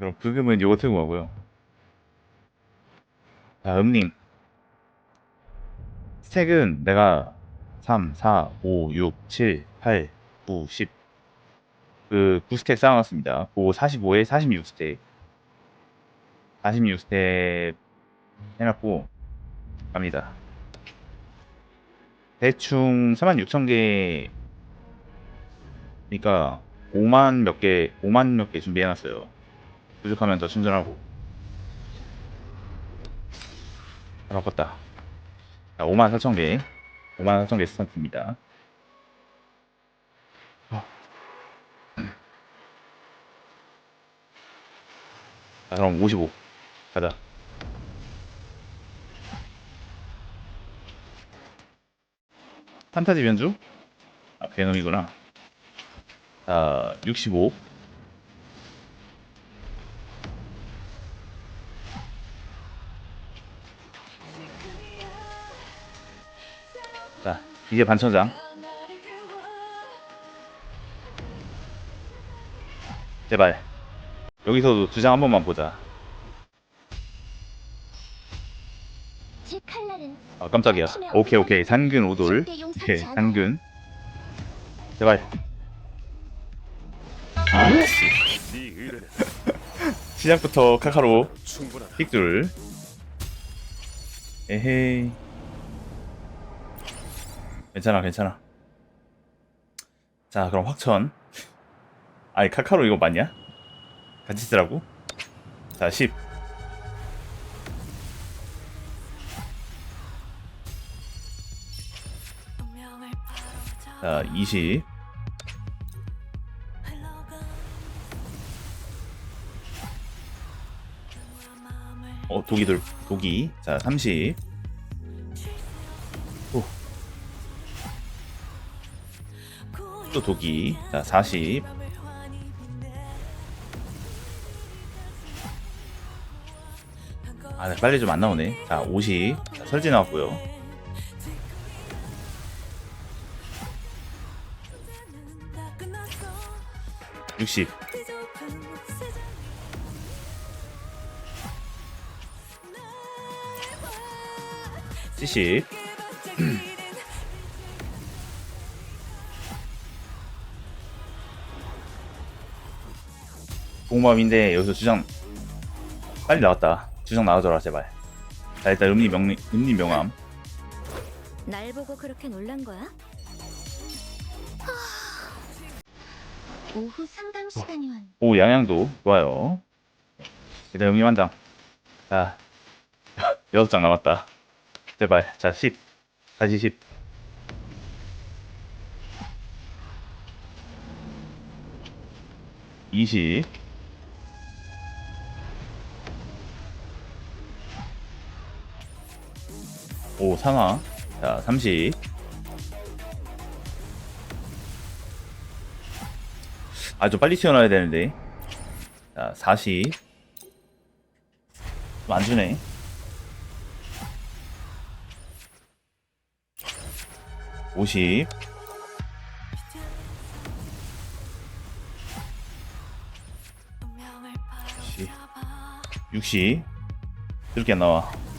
그럼 부금은 요거 틀고 가고요. 자, 음님. 스택은 내가 3, 4, 5, 6, 7, 8, 9, 10. 그 9스택 쌓아놨습니다. 그거 45에 46스택. 46스택 해놨고 갑니다. 대충 46,000개 그러니까 5만 몇 개, 5만 몇 개 준비해놨어요. 부족하면 더 충전하고. 다 바꿨다. 자, 5만 4천 개. 5만 4천 개 스타트입니다. 어. 자, 그럼 55. 가자. 판타지 변주? 아, 베놈이구나. 자, 65. 이제 반천장. 제발. 여기서도 두 장 한 번만 보자. 아, 깜짝이야. 오케이, 오케이. 산근 오돌. 오케이, 않아. 산근. 제발. 시작부터 카카로. 픽줄. 에헤이. 괜찮아, 괜찮아. 자, 그럼 확천. 아니, 카카로 이거 맞냐? 같이 쓰라고? 자, 10. 자, 20. 어, 독이 돌, 독이. 자, 30. 오. 또 독이. 자, 40. 아, 네, 빨리 좀 안 나오네. 자, 50. 자, 설지 나왔고요. 육십. 70. 공범인데 여기서 주장 빨리 나왔다. 주장 나와줘라 제발. 자 일단 음리 명 음리 명함. 날 보고 그렇게 놀란 거야? 오후 상담 시간이 왔. 오 양양도 좋아요. 일단 음리 한 장. 자 여섯 장 남았다. 제발 자 10. 다시 10. 이십. 오 상하. 자 30. 아, 좀 빨리 튀어나와야 되는데. 자, 40. 좀안 주네. 오십. 60. 이렇게 안 나와.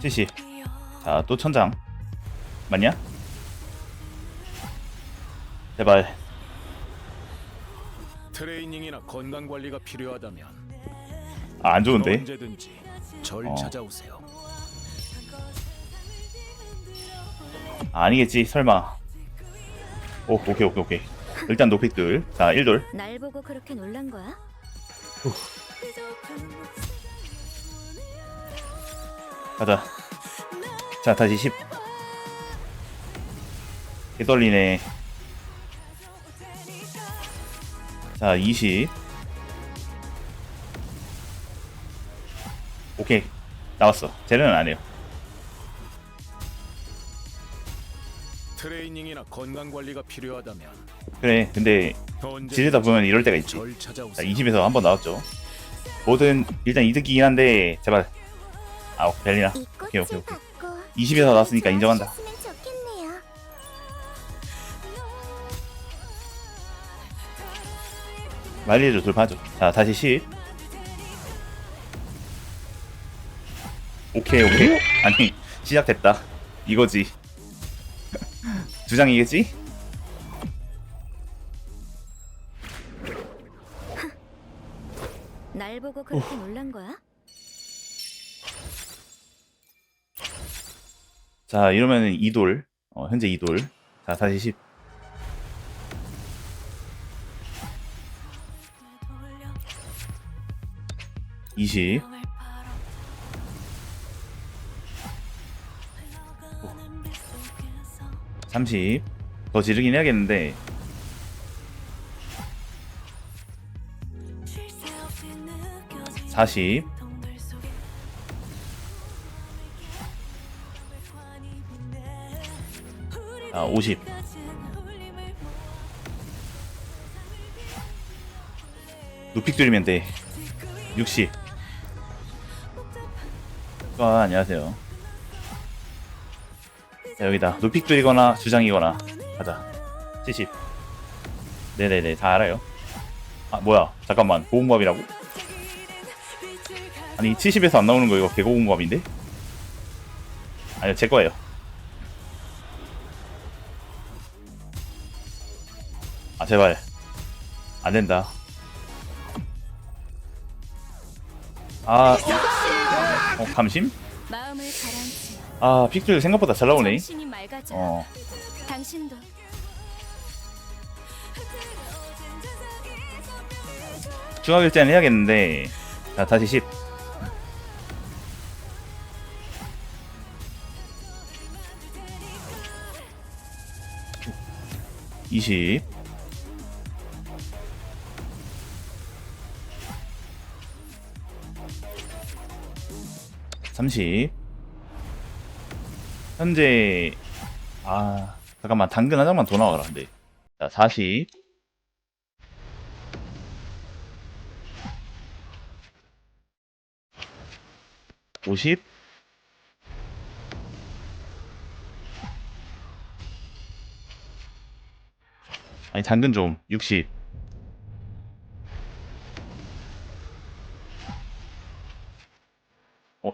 칠십. 자, 또 천장. 맞냐? 제발. 트레이닝이나 건강 관리가 필요하다면 아, 안 좋은데? 언제든지 절 어. 찾아오세요. 아, 아니겠지, 설마. 오, 오케이, 오케이, 오케이. 일단 노픽들. 자, 1돌. 날 보고 그렇게 놀란 거야? 가자. 자, 다시 10. 개 떨리네. 자, 20. 오케이. 나왔어. 쟤는 안 해요. 트레이닝이나 건강 관리가 필요하다면 그래. 근데 지르다 보면 이럴 때가 있지. 절 자, 찾아오세요. 20에서 한 번 나왔죠. 뭐든 일단 이득이긴 한데 제발. 아, 벨리나. 이 오케이, 오케이, 오케이. 받고 20에서 나왔으니까 인정한다. 마일리지 돌파하죠. 자, 다시 10. 오케이, 오케이. 아니, 시작됐다. 이거지. 두 장이겠지? 날 보고 그렇게 놀란 거야? 자, 이러면은 2돌. 어, 현재 2돌. 자, 다시 10. 이십, 삼십. 더 지르긴 해야겠는데. 사십. 50. 누픽 들이면 돼. 60. 아, 안녕하세요. 자, 여기다. 누픽 들이거나 주장이거나. 가자. 70. 네네네, 다 알아요. 아, 뭐야. 잠깐만. 고공밥이라고? 아니, 70에서 안 나오는 거 이거 개고공밥인데? 아니요, 제 거예요. 아 제발 안 된다. 아, 어 감심? 마음을 가라앉히. 아 픽들 생각보다 잘 나오네. 정신이 맑아져. 어, 당신도 추가 결제는 해야겠는데. 자 다시 10. 이 십 삼십 현재 아 잠깐만 당근 한 장만 더 나와라 근데. 자 사십. 오십. 아니 당근 좀 60.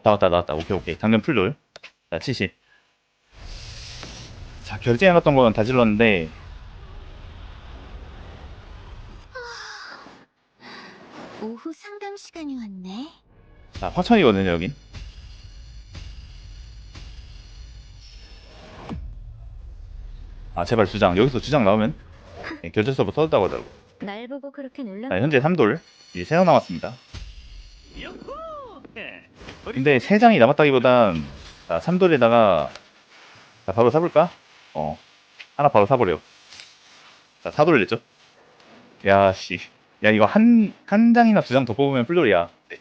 어 나왔다 나왔다. 오케이 오케이. 당근 풀돌. 자 70. 자 결제 해 놨던 거는 다 질렀는데. 오후 상담 시간이 왔네. 자 화천이거든요 여긴 아 제발 주장. 여기서 주장 나오면 네, 결제 서버 터졌다고 하더라고. 날 보고 그렇게 놀란 자 현재 3돌. 이제 3장 남았습니다 근데 3장이 남았다기보단 자 3돌에다가 자 바로 사볼까? 어 하나 바로 사버려 자 4돌 냈죠 야씨 야 이거 한, 한 장이나 두 장 더 뽑으면 풀돌이야 네.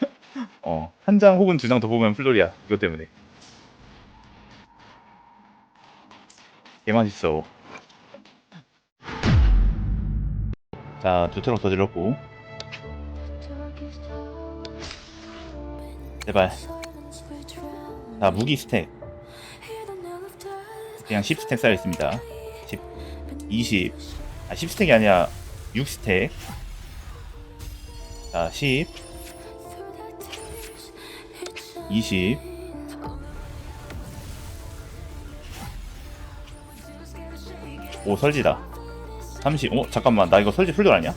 어, 한 장 혹은 두 장 더 뽑으면 풀돌이야. 이것 때문에. 개 맛있어. 자, 두 트럭 더 질렀고. 제발. 자, 무기 스택. 그냥 10 스택 쌓여 있습니다. 10, 20. 아, 10 스택이 아니라 6 스택. 자, 10, 20. 오 설지다 30. 어 잠깐만 나 이거 설지 풀돌 아니야?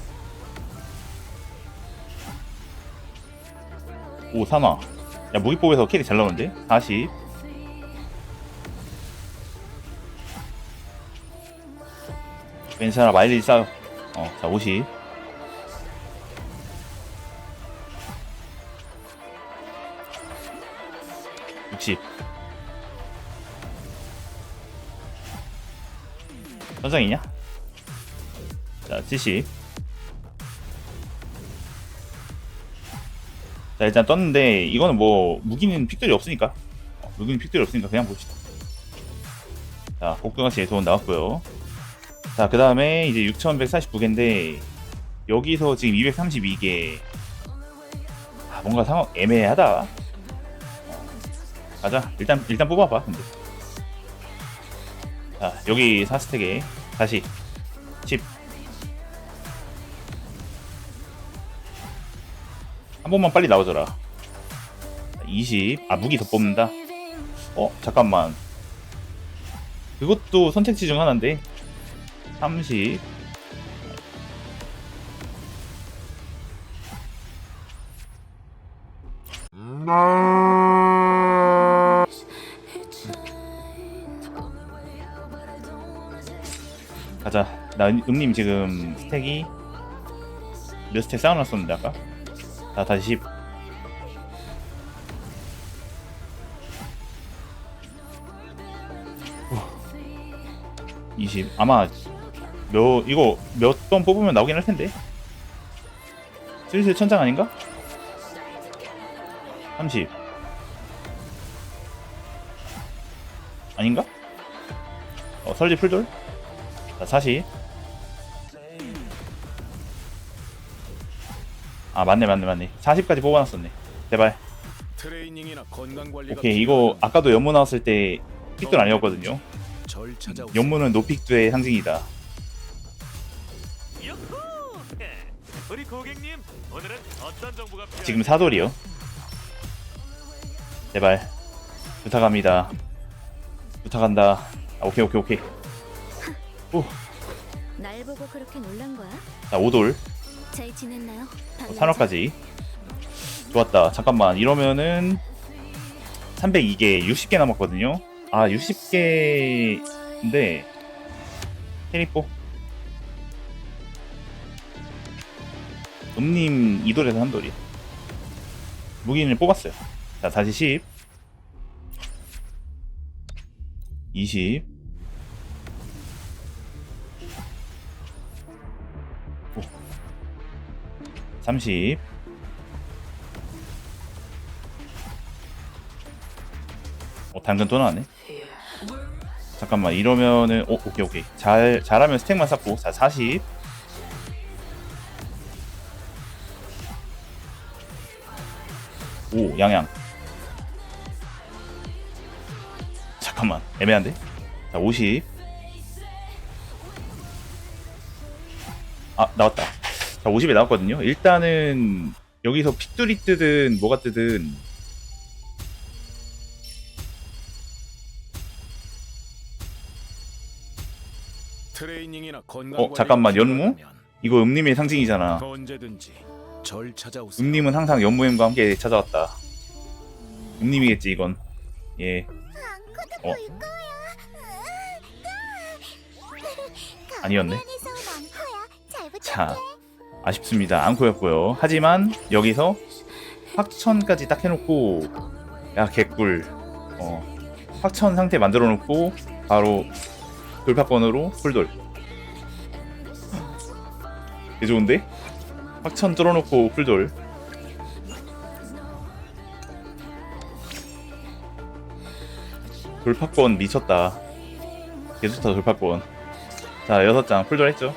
오 사마 야 무기법에서 캐리 잘 나오는데 40. 괜찮아 마일리지 쌓여 어자 50. 60. 현장이냐? 자, 70. 자, 일단 떴는데, 이거는 뭐, 무기는 픽들이 없으니까. 어, 무기는 픽들이 없으니까 그냥 봅시다. 자, 복도가시 돈 나왔고요 자, 그 다음에 이제 6149개인데, 여기서 지금 232개. 아, 뭔가 상황 애매하다. 가자. 일단 일단 뽑아봐. 근데. 자 여기 4스택에 다시 10 번만 빨리 나와줘라. 20아 무기 더 뽑는다? 어 잠깐만. 그것도 선택지 중 하나인데. 30 가자. 나 은- 은님 지금 스택이 몇 스택 쌓아놨었는데 아까 자 다시 10 20 아마 몇 이거 몇 번 뽑으면 나오긴 할 텐데. 슬슬 천장 아닌가? 30 아닌가? 어 설지 풀돌? 자40 아 맞네 맞네 맞네. 40까지 뽑아놨었네. 제발. 트레이닝이나 건강 관리가 오케이 이거 아까도 연문 나왔을 때 픽돌 아니었거든요. 절 찾아오세요. 연문은 노픽도의 상징이다. 유후! 우리 고객님 오늘은 어떤 정보가 필요한가요? 지금 사돌이요. 제발. 부탁합니다. 부탁한다. 아, 오케이 오케이 오케이. 날 보고 그렇게 놀란 거야? 자 5돌 잘 지냈나요? 방금 산업까지. 좋았다. 잠깐만. 이러면은 302개 60개 남았거든요. 아 60개인데 캐리뽀 음님 2돌에서 3돌이 무기는 뽑았어요. 자 다시 10 20 30 어, 당근 또 나왔네. 잠깐만, 이러면은, 오, 오케이, 오케이. 잘, 잘하면 스택만 쌓고. 자, 40. 오, 양양. 잠깐만, 애매한데? 자, 50. 아, 나왔다. 자, 50에 나왔거든요. 일단은, 여기서 핏줄이 뜨든, 뭐가 뜨든, 트레이닝이나 건강 어, 잠깐만, 연무? 이거 음님의 상징이잖아. 언제든지 절 찾아오세요. 음님은 항상 연무엠과 함께 찾아왔다. 음님이겠지 이건. 예. 어. 아니었네. 자, 아쉽습니다. 앙코였고요. 하지만 여기서 확천까지 딱 해놓고 야 개꿀. 어, 확천 상태 만들어 놓고 바로 돌파권으로 풀돌. 개 좋은데? 확천 뚫어놓고 풀돌. 돌파권 미쳤다. 개 좋다 돌파권. 자 여섯 장 풀돌 했죠.